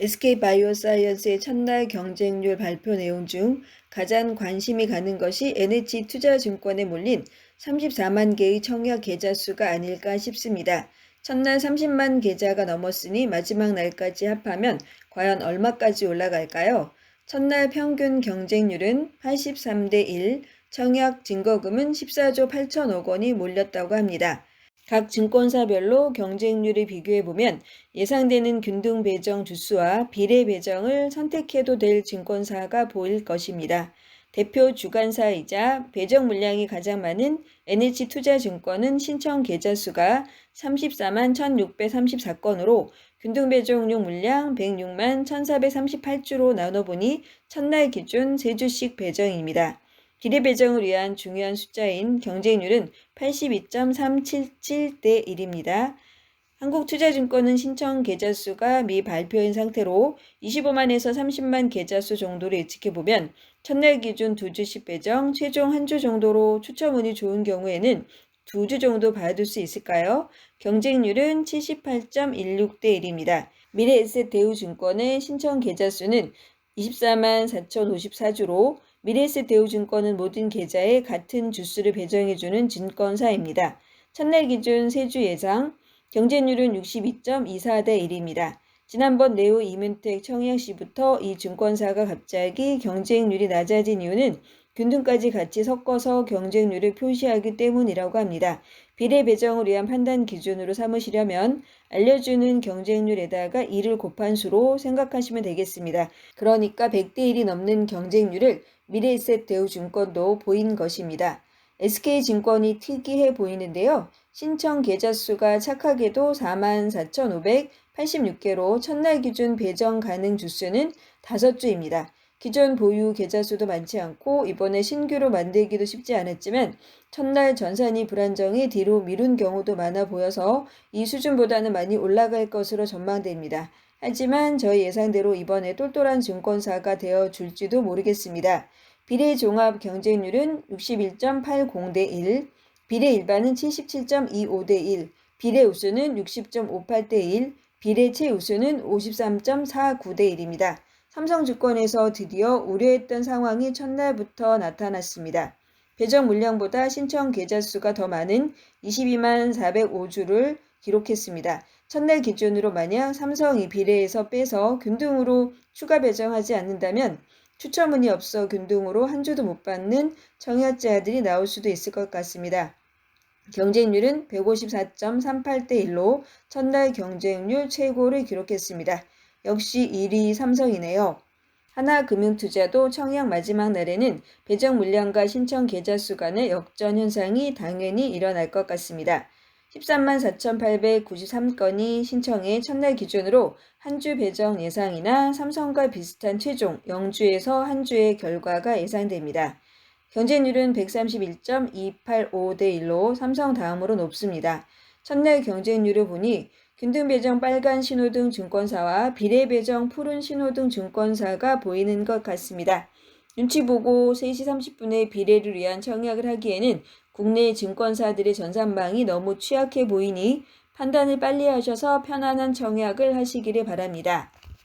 SK바이오사이언스의 첫날 경쟁률 발표 내용 중 가장 관심이 가는 것이 NH투자증권에 몰린 34만 개의 청약 계좌 수가 아닐까 싶습니다. 첫날 30만 계좌가 넘었으니 마지막 날까지 합하면 과연 얼마까지 올라갈까요? 첫날 평균 경쟁률은 83대 1, 청약 증거금은 14조 8천억 원이 몰렸다고 합니다. 각 증권사별로 경쟁률을 비교해 보면 예상되는 균등 배정 주수와 비례 배정을 선택해도 될 증권사가 보일 것입니다. 대표 주관사이자 배정 물량이 가장 많은 NH투자증권은 신청 계좌 수가 34만 1,634건으로 균등 배정용 물량 106만 1,438주로 나눠보니 첫날 기준 3주씩 배정입니다. 비례 배정을 위한 중요한 숫자인 경쟁률은 82.377대 1입니다. 한국투자증권은 신청 계좌 수가 미 발표인 상태로 25만에서 30만 계좌 수 정도를 예측해 보면 첫날 기준 2주씩 배정, 최종 한 주 정도로 추첨운이 좋은 경우에는 두 주 정도 받을 수 있을까요? 경쟁률은 78.16대 1입니다. 미래에셋 대우증권의 신청 계좌 수는 24만 4,054주로 미래에셋 대우증권은 모든 계좌에 같은 주수를 배정해주는 증권사입니다. 첫날 기준 세주 예상, 경쟁률은 62.24대 1입니다. 지난번 네오 이문택 청약 시부터 이 증권사가 갑자기 경쟁률이 낮아진 이유는 균등까지 같이 섞어서 경쟁률을 표시하기 때문이라고 합니다. 비례 배정을 위한 판단 기준으로 삼으시려면 알려주는 경쟁률에다가 2를 곱한 수로 생각하시면 되겠습니다. 그러니까 100대 1이 넘는 경쟁률을 미래에셋 대우증권도 보인 것입니다. SK증권이 특이해 보이는데요. 신청 계좌 수가 착하게도 44,586개로 첫날 기준 배정 가능 주수는 5주입니다. 기존 보유 계좌 수도 많지 않고 이번에 신규로 만들기도 쉽지 않았지만 첫날 전산이 불안정해 뒤로 미룬 경우도 많아 보여서 이 수준보다는 많이 올라갈 것으로 전망됩니다. 하지만 저희 예상대로 이번에 똘똘한 증권사가 되어 줄지도 모르겠습니다. 비례 종합 경쟁률은 61.80 대 1, 비례 일반은 77.25 대 1, 비례 우수는 60.58 대 1, 비례 최우수는 53.49대 1입니다. 삼성증권에서 드디어 우려했던 상황이 첫날부터 나타났습니다. 배정 물량보다 신청 계좌 수가 더 많은 22만 405주를 기록했습니다. 첫날 기준으로 만약 삼성이 비례에서 빼서 균등으로 추가 배정하지 않는다면 추첨운이 없어 균등으로 한 주도 못 받는 청약자들이 나올 수도 있을 것 같습니다. 경쟁률은 154.38대 1로 첫날 경쟁률 최고를 기록했습니다. 역시 1위 삼성이네요. 하나금융투자도 청약 마지막 날에는 배정 물량과 신청 계좌 수 간의 역전 현상이 당연히 일어날 것 같습니다. 13만 4,893건이 신청해 첫날 기준으로 한 주 배정 예상이나 삼성과 비슷한 최종 0주에서 한 주의 결과가 예상됩니다. 경쟁률은 131.285대 1로 삼성 다음으로 높습니다. 첫날 경쟁률을 보니 균등 배정 빨간 신호등 증권사와 비례 배정 푸른 신호등 증권사가 보이는 것 같습니다. 눈치 보고 3시 30분에 비례를 위한 청약을 하기에는 국내 증권사들의 전산망이 너무 취약해 보이니 판단을 빨리 하셔서 편안한 청약을 하시기를 바랍니다.